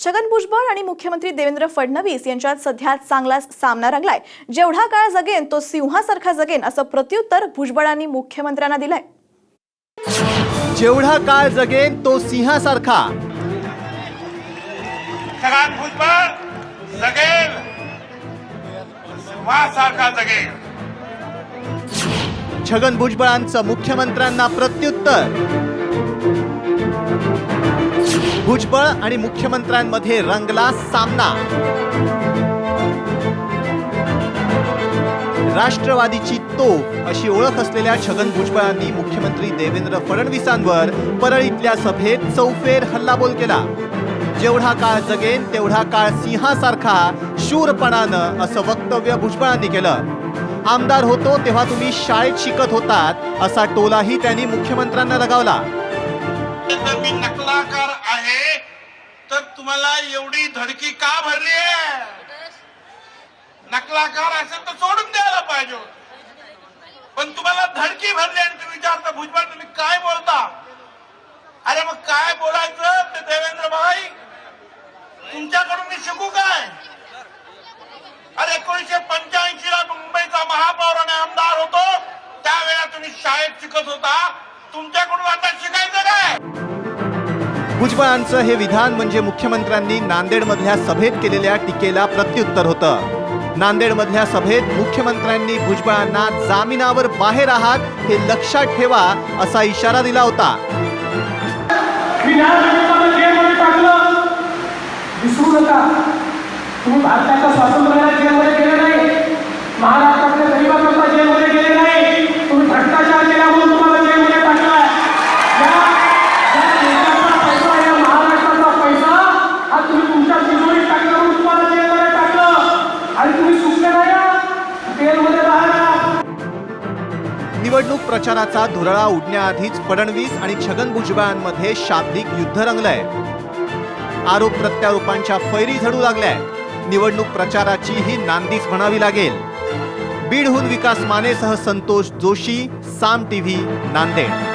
छगन भुजबळ आणि मुख्यमंत्री देवेंद्र फडणवीस यांच्यात सध्या चांगलाच सामना रंगलाय. जेवढा काळ जगेन तो सिंहासारखा जगेन असं प्रत्युत्तर भुजबळांनी मुख्यमंत्र्यांना दिलंय. जेवढा काळ जगेन तो सिंहासारखा. छगन भुजबळ जगेल. सिंहासारखा जगेल. छगन भुजबळांचं मुख्यमंत्र्यांना प्रत्युत्तर. भुजबळ आणि मुख्यमंत्र्यांमध्ये रंगला सामना. राष्ट्रवादीची तो अशी ओळख असलेल्या छगन भुजबळांनी मुख्यमंत्री देवेंद्र फडणवीसांवर परळीतल्या सभेत चौफेर हल्लाबोल केला. जेवढा काळ जगेन तेवढा काळ सिंहासारखा शूरपणानं असं वक्तव्य भुजबळांनी केलं. आमदार होतो तेव्हा तुम्ही शाळेत शिकत होतात असा टोलाही त्यांनी मुख्यमंत्र्यांना लगावला. जर मी नकलाकार आहे. तर तुम्हाला एवढी धडकी का भरली आहे? नकलाकार असेल तर सोडून द्यायला पाहिजे पण तुम्हाला धडकी भरली आणि तुम्ही विचारता भुजबळ तुम्ही काय बोलता? अरे मग काय बोलायचं ते देवेंद्र भाई तुमच्याकडून मी शिकू काय? अरे एकोणीशे पंच्याऐंशी ला मुंबईचा महापौर आणि आमदार होतो. त्यावेळेला तुम्ही शाळेत शिकत होता. तुमच्याकडून आता शिकायचं काय? भुजबळांचं हे विधान म्हणजे मुख्यमंत्र्यांनी नांदेडमधल्या सभेत केलेल्या टीकेला प्रत्युत्तर होतं. नांदेडमधल्या सभेत मुख्यमंत्र्यांनी भुजबळांना जामिनावर बाहेर आहात हे लक्षात ठेवा असा इशारा दिला होता. विसरू नका. तुम्ही भारताच्या स्वातंत्र्याला निवडणूक प्रचाराचा धुरळा उडण्याआधीच फडणवीस आणि छगन भुजबळांमध्ये शाब्दिक युद्ध रंगलंय. आरोप प्रत्यारोपांच्या फैरी झडू लागल्या निवडणूक प्रचाराची ही नांदीच म्हणावी लागेल. बीडहून विकास मानेसह संतोष जोशी साम टीव्ही नांदेड.